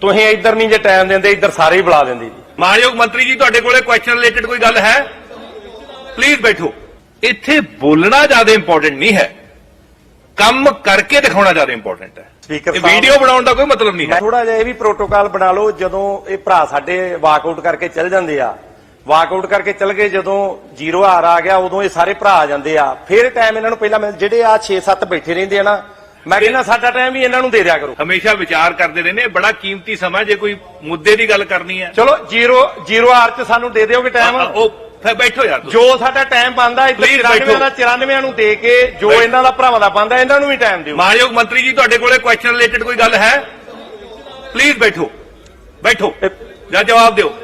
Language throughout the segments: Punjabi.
ਤੁਸੀਂ ਇੱਧਰ ਨਹੀਂ ਜੇ ਟਾਈਮ ਦਿੰਦੇ ਇੱਧਰ ਸਾਰੇ ਹੀ ਬੁਲਾ ਦਿੰਦੇ ਜੀ। ਮਾਨਯੋਗ ਮੰਤਰੀ ਜੀ ਤੁਹਾਡੇ ਕੋਲੇ ਕੁਐਸਚਨ ਰਿਲੇਟਡ ਕੋਈ ਗੱਲ ਹੈ? ਪਲੀਜ਼ ਬੈਠੋ। ਇੱਥੇ ਬੋਲਣਾ ਜ਼ਿਆਦਾ ਇੰਪੋਰਟੈਂਟ ਨਹੀਂ ਹੈ। ਕੰਮ ਕਰਕੇ ਦਿਖਾਉਣਾ ਜ਼ਿਆਦਾ ਇੰਪੋਰਟੈਂਟ ਹੈ। ਇਹ ਸਾਹਿਬ- ਵੀਡੀਓ ਬਣਾਉਣ ਦਾ ਕੋਈ ਮਤਲਬ ਨਹੀਂ ਹੈ। ਥੋੜਾ ਜਿਹਾ ਇਹ ਵੀ ਪ੍ਰੋਟੋਕਾਲ ਬਣਾ ਲਓ ਜਦੋਂ ਇਹ ਭਰਾ ਸਾਡੇ ਵਾਕਆਊਟ ਕਰਕੇ ਚੱਲ ਜਾਂਦੇ ਆ। ਵਾਕਆਊਟ ਕਰਕੇ ਚੱਲ ਗਏ ਜਦੋਂ ਜ਼ੀਰੋ ਹਾਰ ਆ ਗਿਆ ਉਦੋਂ ਇਹ ਸਾਰੇ ਭਰਾ ਆ ਜਾਂਦੇ ਆ। ਫਿਰ ਟਾਈਮ ਇਹਨਾਂ ਨੂੰ ਪਹਿਲਾਂ ਮਿਲ ਜਿਹੜੇ ਆ 6-7 ਬੈਠੇ ਰਹਿੰਦੇ ਆ ਨਾ ਮੈਂ ਕਹਿੰਦਾ ਸਾਡਾ ਟਾਈਮ ਵੀ ਇਹਨਾਂ ਨੂੰ ਦੇ ਦਿਆ ਕਰੋ। ਹਮੇਸ਼ਾ ਵਿਚਾਰ ਕਰਦੇ ਰਹਿੰਦੇ ਇਹ ਬੜਾ ਕੀਮਤੀ ਸਮਾਂ ਜੇ ਕੋਈ ਮੁੱਦੇ ਦੀ ਗੱਲ ਕਰਨੀ ਹੈ ਚਲੋ ਜ਼ੀਰੋ ਜ਼ੀਰੋ ਹਾਰ ਚ ਸਾਨੂੰ ਦੇ ਦਿਓਗੇ ਟਾਈਮ। ਉਹ ਫਿਰ ਬੈਠੋ ਯਾਰ। ਜੋ ਸਾਡਾ ਟਾਈਮ ਬੰਦਾ ਇੱਧਰ Please 94 ਬੈਠੋ। ਦਾ 94 ਨੂੰ ਦੇ ਕੇ ਜੋ। ਇਹਨਾਂ ਦਾ ਭਰਾਵਾਂ ਦਾ ਬੰਦਾ ਇਹਨਾਂ ਨੂੰ ਵੀ ਟਾਈਮ ਦਿਓ। ਮਾਨਯੋਗ ਮੰਤਰੀ ਜੀ ਤੁਹਾਡੇ ਕੋਲੇ ਕੁਐਸਚਨ ਰਿਲੇਟਡ ਕੋਈ ਗੱਲ ਹੈ? ਪਲੀਜ਼ ਬੈਠੋ। ਬੈਠੋ। ਜਾਂ ਜਵਾਬ ਦਿਓ।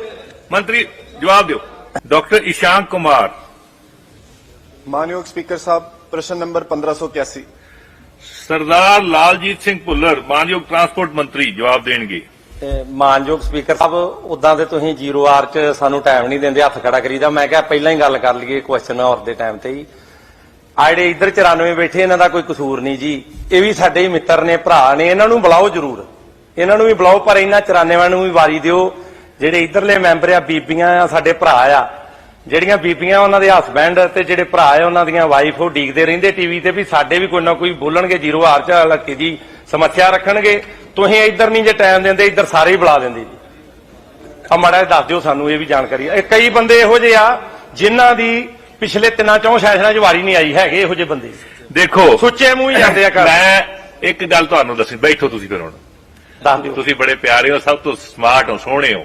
ਮੰਤਰੀ ਜਵਾਬ ਦਿਓ। ਡਾਕਟਰ ਇਸ਼ਾਂਕ ਕੁਮਾਰ। ਮਾਨਯੋਗ ਸਪੀਕਰ ਸਾਹਿਬ ਪ੍ਰਸ਼ਨ ਨੰਬਰ 1581 ਸਰਦਾਰ ਲਾਲਜੀਤ ਸਿੰਘ ਭੁੱਲਰ, ਮਾਨਯੋਗ ਟਰਾਂਸਪੋਰਟ ਮੰਤਰੀ, ਜਵਾਬ ਦੇਣਗੇ। ਮਾਨਯੋਗ ਸਪੀਕਰ ਸਾਹਿਬ ਉਦਾਂ ਤੇ ਤੁਸੀਂ ਜ਼ੀਰੋ ਆਰ ਚ ਸਾਨੂੰ ਟਾਈਮ ਨਹੀਂ ਦਿੰਦੇ, ਹੱਥ ਖੜਾ ਕਰੀਦਾ। ਮੈਂ ਕਿਹਾ ਪਹਿਲਾਂ ਹੀ ਗੱਲ ਕਰ ਲਈਏ ਕੁਐਸਚਨ ਔਰ ਦੇ ਟਾਈਮ ਤੇ ਹੀ। ਆ ਜਿਹੜੇ ਇੱਧਰ 94 ਬੈਠੇ, ਇਹਨਾਂ ਦਾ ਕੋਈ ਕਸੂਰ ਨਹੀਂ ਜੀ। ਇਹ ਵੀ ਸਾਡੇ ਹੀ ਮਿੱਤਰ ਨੇ, ਭਰਾ ਨੇ, ਇਹਨਾਂ ਨੂੰ ਬੁਲਾਓ ਜ਼ਰੂਰ। ਇਹਨਾਂ ਨੂੰ ਵੀ ਬੁਲਾਓ, ਪਰ ਇਹਨਾਂ 94 ਨੂੰ ਵੀ ਵਾਰੀ ਦਿਓ। ਜਿਹੜੇ ਇੱਧਰਲੇ ਮੈਂਬਰ ਆ, ਬੀਬੀਆਂ ਆ, ਸਾਡੇ ਭਰਾ ਆ ਜਿਹੜੀਆਂ ਬੀਬੀਆਂ ਉਹਨਾਂ ਦੇ ਹਸਬੈਂਡ ਤੇ ਜਿਹੜੇ ਭਰਾ ਆ ਉਹਨਾਂ ਦੀਆਂ ਵਾਈਫ ਉਹ ਡੀਕਦੇ ਰਹਿੰਦੇ ਟੀਵੀ ਤੇ ਵੀ ਸਾਡੇ ਵੀ ਕੋਈ ਨਾ ਕੋਈ ਬੋਲਣਗੇ ਜ਼ੀਰੋ ਹਾਰ ਚ ਹਲਕੇ ਜੀ ਸਮੱਸਿਆ ਰੱਖਣਗੇ। ਤੁਸੀਂ ਇੱਧਰ ਨਹੀਂ ਜੇ ਟਾਈਮ ਦਿੰਦੇ ਇੱਧਰ ਸਾਰੇ ਹੀ ਬੁਲਾ ਦਿੰਦੇ ਜੀ। ਆ ਮਾੜਾ ਦੱਸ ਦਿਓ ਸਾਨੂੰ ਇਹ ਵੀ ਜਾਣਕਾਰੀ। ਇਹ ਕਈ ਬੰਦੇ ਇਹੋ ਜਿਹੇ ਆ ਜਿਨ੍ਹਾਂ ਦੀ ਪਿਛਲੇ ਤਿੰਨਾਂ ਚੌਂ ਸੈਸ਼ਨਾਂ 'ਚ ਵਾਰੀ ਨਹੀਂ ਆਈ ਹੈਗੇ ਇਹੋ ਜਿਹੇ ਬੰਦੇ। ਦੇਖੋ ਸੁੱਚੇ ਮੂੰਹ ਹੀ ਜਾਂਦੇ ਆ ਘਰ। ਮੈਂ ਇੱਕ ਗੱਲ ਤੁਹਾਨੂੰ ਦੱਸੀ ਬੈਠੋ ਤੁਸੀਂ ਫਿਰ ਹੁਣ। ਦੱਸ ਦਿਓ। ਤੁਸੀਂ ਬੜੇ ਪਿਆਰੇ ਹੋ ਸਭ ਤੋਂ ਸਮਾਰਟ ਹੋ ਸੋਹਣੇ ਹੋ।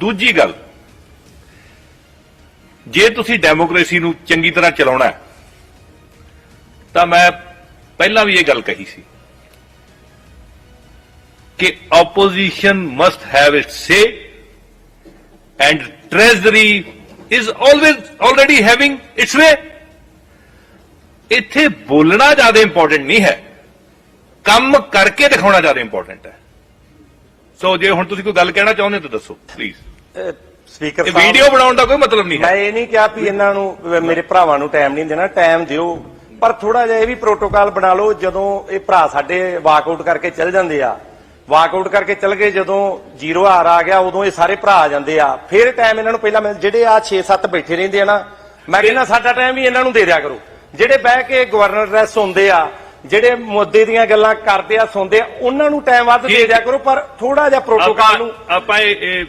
ਦੂਜੀ ਗੱਲ, ਜੇ ਤੁਸੀਂ ਡੈਮੋਕ੍ਰੇਸੀ ਨੂੰ ਚੰਗੀ ਤਰ੍ਹਾਂ ਚਲਾਉਣਾ ਹੈ, ਤਾਂ ਮੈਂ ਪਹਿਲਾਂ ਵੀ ਇਹ ਗੱਲ ਕਹੀ ਸੀ ਕਿ opposition must have its say and treasury is always already having its way ਇੱਥੇ ਬੋਲਣਾ ਜ਼ਿਆਦਾ ਇੰਪੋਰਟੈਂਟ ਨਹੀਂ ਹੈ, ਕੰਮ ਕਰਕੇ ਦਿਖਾਉਣਾ ਜ਼ਿਆਦਾ ਇੰਪੋਰਟੈਂਟ ਹੈ। ਸੋ ਜੇ ਹੁਣ ਤੁਸੀਂ ਕੋਈ ਗੱਲ ਕਹਿਣਾ ਚਾਹੁੰਦੇ ਤਾਂ ਦੱਸੋ ਪਲੀਜ਼ ਸਪੀਕਰ ਇਹ ਸਾਹਿਬ ਵੀਡੀਓ ਬਣਾਉਣ ਦਾ ਕੋਈ ਮਤਲਬ ਨਹੀਂ ਮੈਂ ਹੈ ਇਹ ਨਹੀਂ ਕਿਹਾ ਵੀ ਇਹਨਾਂ ਨੂੰ ਮੇਰੇ ਭਰਾਵਾਂ ਨੂੰ ਟਾਈਮ ਨਹੀਂ ਦੇਣਾ ਟਾਈਮ ਦਿਓ। ਪਰ ਥੋੜਾ ਜਿਹਾ ਇਹ ਵੀ ਪ੍ਰੋਟੋਕਾਲ ਬਣਾ ਲਓ ਜਦੋਂ ਇਹ ਭਰਾ ਸਾਡੇ ਵਾਕਆਊਟ ਕਰਕੇ ਚੱਲ ਜਾਂਦੇ ਆ। ਵਾਕਆਊਟ ਕਰਕੇ ਚੱਲ ਗਏ ਜਦੋਂ ਜ਼ੀਰੋ ਹਾਰ ਆ ਗਿਆ ਉਦੋਂ ਇਹ ਸਾਰੇ ਭਰਾ ਆ ਜਾਂਦੇ ਆ। ਫਿਰ ਟਾਈਮ ਇਹਨਾਂ ਨੂੰ ਪਹਿਲਾਂ ਮਿਲ ਜਿਹੜੇ ਆ 6-7 ਬੈਠੇ ਰਹਿੰਦੇ ਆ ਨਾ ਮੈਂ ਕਹਿੰਦਾ ਸਾਡਾ ਟਾਈਮ ਵੀ ਇਹਨਾਂ ਨੂੰ ਦੇ ਦਿਆ ਕਰੋ। ਜਿਹੜੇ ਬਹਿ ਕੇ ਗਵਰਨਰ ਡਰੈਸ ਹੁੰਦੇ ਆ ਜਿਹੜੇ ਮੁੱਦੇ ਦੀਆਂ ਗੱਲਾਂ ਕਰਦੇ ਆ ਸੁਣਦੇ ਆ ਉਹਨਾਂ ਨੂੰ ਟਾਈਮ ਵੱਧ ਦੇ ਦਿਆ ਕਰੋ ਪਰ ਥੋੜਾ ਜਿਹਾ ਪ੍ਰੋਟੋਕਾਲ ਨੂੰ ਆਪਾਂ ਇਹ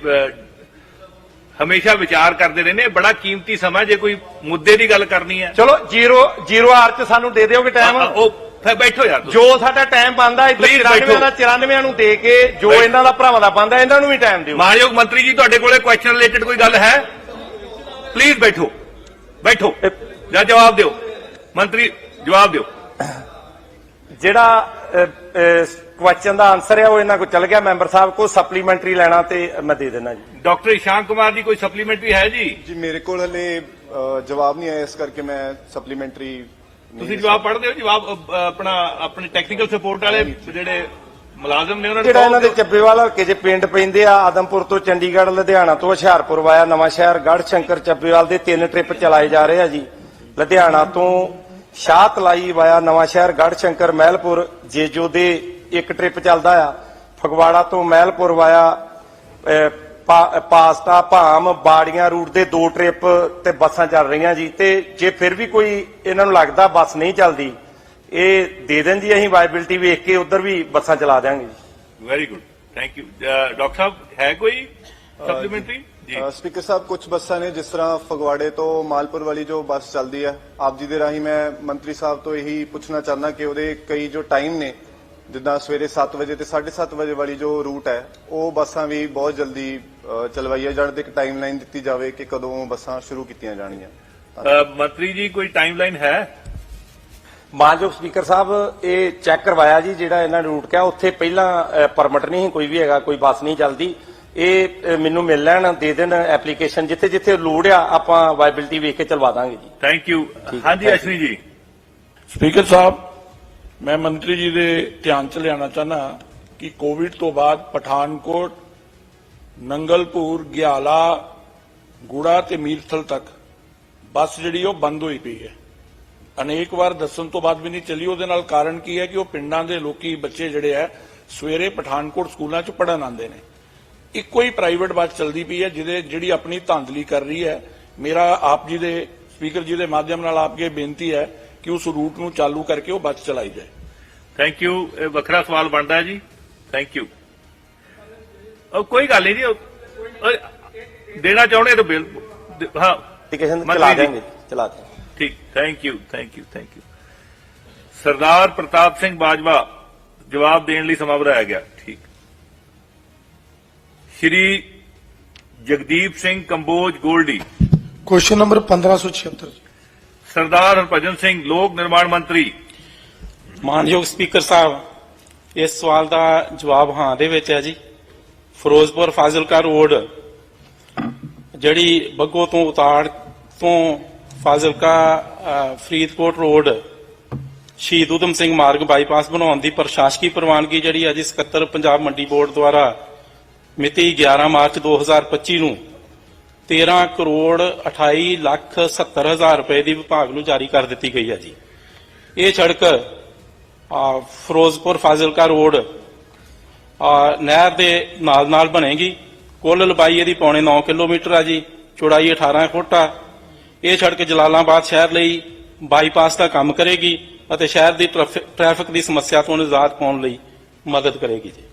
ਹਮੇਸ਼ਾ ਵਿਚਾਰ ਕਰਦੇ ਰਹਿੰਦੇ ਇਹ ਬੜਾ ਕੀਮਤੀ ਸਮਾਂ ਜੇ ਕੋਈ ਮੁੱਦੇ ਦੀ ਗੱਲ ਕਰਨੀ ਹੈ ਚਲੋ ਜ਼ੀਰੋ ਜ਼ੀਰੋ ਹਾਰ ਚ ਸਾਨੂੰ ਦੇ ਦਿਓਗੇ ਟਾਈਮ ਉਹ ਫਿਰ ਬੈਠੋ ਯਾਰ। ਜੋ ਸਾਡਾ ਟਾਈਮ ਬੰਦਾ ਇੱਧਰ Please 94 ਬੈਠੋ। ਦਾ 94 ਨੂੰ ਦੇ ਕੇ ਜੋ। ਇਹਨਾਂ ਦਾ ਭਰਾਵਾਂ ਦਾ ਬੰਦਾ ਇਹਨਾਂ ਨੂੰ ਵੀ ਟਾਈਮ ਦਿਓ। ਮਾਨਯੋਗ ਮੰਤਰੀ ਜੀ ਤੁਹਾਡੇ ਕੋਲੇ ਕੁਐਸਚਨ ਰਿਲੇਟਡ ਕੋਈ ਗੱਲ ਹੈ? ਪਲੀਜ਼ ਬੈਠੋ। ਬੈਠੋ। ਜਾਂ ਜਵਾਬ ਦਿਓ। ਮੰਤਰੀ ਜਵਾਬ ਦਿਓ। ਜਿਹੜਾ ਕੁਐਸਚਨ ਦਾ ਆਨਸਰ ਹੈ ਉਹ ਇਹਨਾਂ ਕੋ ਚੱਲ ਗਿਆ। ਮੈਂਬਰ ਸਾਹਿਬ ਕੋ ਸਪਲੀਮੈਂਟਰੀ ਲੈਣਾ ਤੇ ਮੈਂ ਦੇ ਦੇਣਾ ਜੀ। ਡਾਕਟਰ ਇਸ਼ਾਂਕ ਕੁਮਾਰ ਦੀ ਕੋਈ ਸਪਲੀਮੈਂਟਰੀ ਹੈ ਜੀ? ਜੀ ਮੇਰੇ ਕੋਲ ਹਲੇ ਜਵਾਬ ਨਹੀਂ ਆਇਆ ਇਸ ਕਰਕੇ ਮੈਂ ਸਪਲੀਮੈਂਟਰੀ ਤੁਸੀਂ ਜਵਾਬ ਪੜ੍ਹਦੇ ਹੋ? ਜਵਾਬ ਆਪਣਾ ਆਪਣੇ ਟੈਕਨੀਕਲ ਸਪੋਰਟ ਵਾਲੇ ਜਿਹੜੇ ਮੁਲਾਜ਼ਮ ਨੇ ਉਹਨਾਂ ਨੂੰ ਜਿਹੜਾ ਇਹਨਾਂ ਦੇ ਚੱਬੇਵਾਲ ਹਲਕੇ 'ਚ ਪਿੰਡ ਪੈਂਦੇ ਆ ਆਦਮਪੁਰ ਤੋਂ ਚੰਡੀਗੜ੍ਹ ਲੁਧਿਆਣਾ ਤੋਂ ਹੁਸ਼ਿਆਰਪੁਰ ਵਾਇਆ ਨਵਾਂ ਸ਼ਹਿਰ ਗੜ੍ਹ ਸ਼ੰਕਰ ਚੱਬੇਵਾਲ ਦੇ ਤਿੰਨ ਟ੍ਰਿਪ ਚਲਾਏ ਜਾ ਰਹੇ ਆ ਜੀ। ਲੁਧਿਆਣਾ ਤੋਂ ਸ਼ਾਹਤਲਾਈ ਵਾਇਆ ਨਵਾਂ ਸ਼ਹਿਰ ਗੜ੍ਹ ਸ਼ੰਕਰ ਮਹਿਲਪੁਰ ਜੇਜੋ ਦੇ ਇੱਕ ਟ੍ਰਿਪ ਚੱਲਦਾ ਆ। ਫਗਵਾੜਾ ਤੋਂ ਮਹਿਲਪੁਰ ਵਾਇਆ ਪਾਸਤਾ ਭਾਮ ਬਾੜੀਆਂ ਰੂਟ ਦੇ ਦੋ ਟ੍ਰਿਪ ਤੇ ਬੱਸਾਂ ਚੱਲ ਰਹੀਆਂ ਜੀ। ਤੇ ਜੇ ਫਿਰ ਵੀ ਕੋਈ ਇਹਨਾਂ ਨੂੰ ਲੱਗਦਾ ਬੱਸ ਨਹੀਂ ਚੱਲਦੀ ਇਹ ਦੇ ਦੇਣ ਜੀ ਅਸੀਂ ਵਾਇਬਿਲਿਟੀ ਵੇਖ ਕੇ ਉਧਰ ਵੀ ਬੱਸਾਂ ਚਲਾ ਦਿਆਂਗੇ ਜੀ। Very good thank you doctor ਸਾਹਿਬ ਹੈ ਕੋਈ ਸਪਲੀਮੈਂਟਰੀ ਸਪੀਕਰ ਸਾਹਿਬ ਕੁਝ ਬੱਸਾਂ ਨੇ ਜਿਸ ਤਰ੍ਹਾਂ ਫਗਵਾੜੇ ਤੋਂ ਮਾਲਪੁਰ ਵਾਲੀ ਜੋ ਬੱਸ ਚੱਲਦੀ ਹੈ ਆਪ ਜੀ ਦੇ ਰਾਹੀਂ ਮੈਂ ਮੰਤਰੀ ਸਾਹਿਬ ਤੋਂ ਇਹੀ ਪੁੱਛਣਾ ਚਾਹੁੰਦਾ ਕਿ ਉਹਦੇ ਕਈ ਜੋ ਟਾਈਮ ਨੇ ਜਿੱਦਾਂ ਸਵੇਰੇ 7 ਵਜੇ ਤੇ 7:30 ਵਜੇ ਵਾਲੀ ਜੋ ਰੂਟ ਹੈ ਉਹ ਬੱਸਾਂ ਵੀ ਬਹੁਤ ਜਲਦੀ ਚਲਵਾਈਆਂ ਜਾਣ ਤੇ ਇੱਕ ਟਾਈਮਲਾਈਨ ਦਿੱਤੀ ਜਾਵੇ ਕਿ ਕਦੋਂ ਬੱਸਾਂ ਸ਼ੁਰੂ ਕੀਤੀਆਂ ਜਾਣੀਆਂ। ਮੰਤਰੀ ਜੀ ਕੋਈ ਟਾਈਮਲਾਈਨ ਹੈ? ਮਾਨਯੋਗ ਸਪੀਕਰ ਸਾਹਿਬ ਇਹ ਚੈੱਕ ਕਰਵਾਇਆ ਜੀ ਜਿਹੜਾ ਇਹਨਾਂ ਨੇ ਰੂਟ ਕਿਹਾ ਉੱਥੇ ਪਹਿਲਾਂ ਪਰਮਿਟ ਨਹੀਂ ਕੋਈ ਵੀ ਹੈਗਾ ਕੋਈ ਬੱਸ ਨਹੀਂ ਚੱਲਦੀ। ਇਹ ਮੈਨੂੰ ਮਿਲ ਲੈਣ ਦੇ ਦੇਣ ਐਪਲੀਕੇਸ਼ਨ ਜਿੱਥੇ ਜਿੱਥੇ ਲੋੜ ਆ ਆਪਾਂ ਵਾਇਬਿਲਿਟੀ ਵੇਖ ਕੇ ਚਲਵਾ ਦਾਂਗੇ ਜੀ। ਥੈਂਕ ਯੂ ਹਾਂਜੀ. ਅਸ਼ਵਨੀ ਜੀ। ਸਪੀਕਰ ਸਾਹਿਬ ਮੈਂ ਮੰਤਰੀ ਜੀ ਦੇ ਧਿਆਨ ਚ ਲਿਆਉਣਾ ਚਾਹਨਾ ਕਿ ਕੋਵਿਡ ਤੋਂ ਬਾਅਦ ਪਠਾਨਕੋਟ ਨੰਗਲਪੁਰ ਗਿਆਲਾ ਗੁੜਾ ਤੇ ਮੀਰਥਲ ਤੱਕ ਬੱਸ ਜਿਹੜੀ ਉਹ ਬੰਦ ਹੋਈ ਪਈ ਹੈ। ਅਨੇਕ ਵਾਰ ਦੱਸਣ ਤੋਂ ਬਾਅਦ ਵੀ ਨਹੀਂ ਚੱਲੀ ਉਹਦੇ ਨਾਲ ਕਾਰਨ ਕੀ ਹੈ ਕਿ ਉਹ ਪਿੰਡਾਂ ਦੇ ਲੋਕੀ ਬੱਚੇ ਜਿਹੜੇ ਆ ਸਵੇਰੇ ਪਠਾਨਕੋਟ ਸਕੂਲਾਂ 'ਚ ਪੜਨ ਆਉਂਦੇ ਨੇ। ਇੱਕੋ ਹੀ ਪ੍ਰਾਈਵੇਟ ਬੱਸ ਚੱਲਦੀ ਪਈ ਹੈ ਜਿਹਦੇ ਜਿਹੜੀ ਆਪਣੀ ਧਾਂਦਲੀ ਕਰ ਰਹੀ ਹੈ। ਮੇਰਾ ਆਪ ਜੀ ਦੇ ਸਪੀਕਰ ਜੀ ਦੇ ਮਾਧਿਅਮ ਨਾਲ ਆਪਕੇ ਬੇਨਤੀ ਹੈ ਕਿ ਉਸ ਰੂਟ ਨੂੰ ਚਾਲੂ ਕਰਕੇ ਉਹ ਬੱਸ ਚਲਾਈ ਜਾਏ। ਥੈਂਕ ਯੂ ਇਹ ਵੱਖਰਾ ਸਵਾਲ ਬਣਦਾ ਜੀ। ਥੈਂਕ ਯੂ ਉਹ ਕੋਈ ਗੱਲ ਨਹੀਂ। ਜੀ ਉਹ- ਦੇਣਾ ਚਾਹੁੰਦੇ ਤਾਂ ਬਿਲ ਦ- ਹਾਂ। ਐਪਲੀਕੇਸ਼ਨ ਮੰਤਰੀ ਚਲਾ ਜੀ। ਦੇਂਗੇ ਚਲਾ ਦੇਂਗੇ ਠੀਕ। Thank you thank you thank you Sardar Partap Singh Bajwa ਜਵਾਬ ਦੇਣ ਲਈ ਸਮਾਂ ਬਣਾਇਆ ਗਿਆ। ਸ਼੍ਰੀ ਜਗਦੀਪ ਸਿੰਘ ਕੰਬੋਜ ਗੋਲਡੀ। ਕੁਐਸਚਨ ਨੰਬਰ 1576 ਸਰਦਾਰ ਹਰਭਜਨ ਸਿੰਘ ਲੋਕ ਨਿਰਮਾਣ ਮੰਤਰੀ। ਮਾਨਯੋਗ ਸਪੀਕਰ ਸਾਹਿਬ ਇਸ ਸਵਾਲ ਦਾ ਜਵਾਬ ਹਾਂ ਦੇ ਵਿੱਚ ਹੈ ਜੀ। ਫਿਰੋਜ਼ਪੁਰ ਫਾਜ਼ਿਲਕਾ ਰੋਡ ਜਿਹੜੀ ਬੱਗੋ ਤੋਂ ਉਤਾੜ ਤੋਂ ਫਾਜ਼ਿਲਕਾ ਫਰੀਦਕੋਟ ਰੋਡ ਸ਼ਹੀਦ ਉਦਮ ਸਿੰਘ ਮਾਰਗ ਬਾਈਪਾਸ ਬਣਾਉਣ ਦੀ ਪ੍ਰਸ਼ਾਸਕੀ ਪ੍ਰਵਾਨਗੀ ਜਿਹੜੀ ਅੱਜ ਸਕੱਤਰ ਪੰਜਾਬ ਮੰਡੀ ਬੋਰਡ ਦੁਆਰਾ ਮਿਤੀ 11 ਮਾਰਚ 2025 ਨੂੰ 13 ਕਰੋੜ 28 ਲੱਖ 70 ਹਜ਼ਾਰ ਰੁਪਏ ਦੀ ਵਿਭਾਗ ਨੂੰ ਜਾਰੀ ਕਰ ਦਿੱਤੀ ਗਈ ਹੈ ਜੀ। ਇਹ ਸੜਕ ਫਿਰੋਜ਼ਪੁਰ ਫਾਜ਼ਿਲਕਾ ਰੋਡ ਨਹਿਰ ਦੇ ਨਾਲ ਨਾਲ ਬਣੇਗੀ। ਕੁੱਲ ਲੰਬਾਈ ਇਹਦੀ ਪੌਣੇ 9 ਕਿਲੋਮੀਟਰ ਆ ਜੀ, ਚੌੜਾਈ 18 ਫੁੱਟ ਆ। ਇਹ ਸੜਕ ਜਲਾਲਾਬਾਦ ਸ਼ਹਿਰ ਲਈ ਬਾਈਪਾਸ ਦਾ ਕੰਮ ਕਰੇਗੀ ਅਤੇ ਸ਼ਹਿਰ ਦੀ ਟ੍ਰੈਫਿ- ਟ੍ਰੈਫਿਕ ਦੀ ਸਮੱਸਿਆ ਤੋਂ ਨਿਜਾਤ ਪਾਉਣ ਲਈ ਮਦਦ ਕਰੇਗੀ ਜੀ।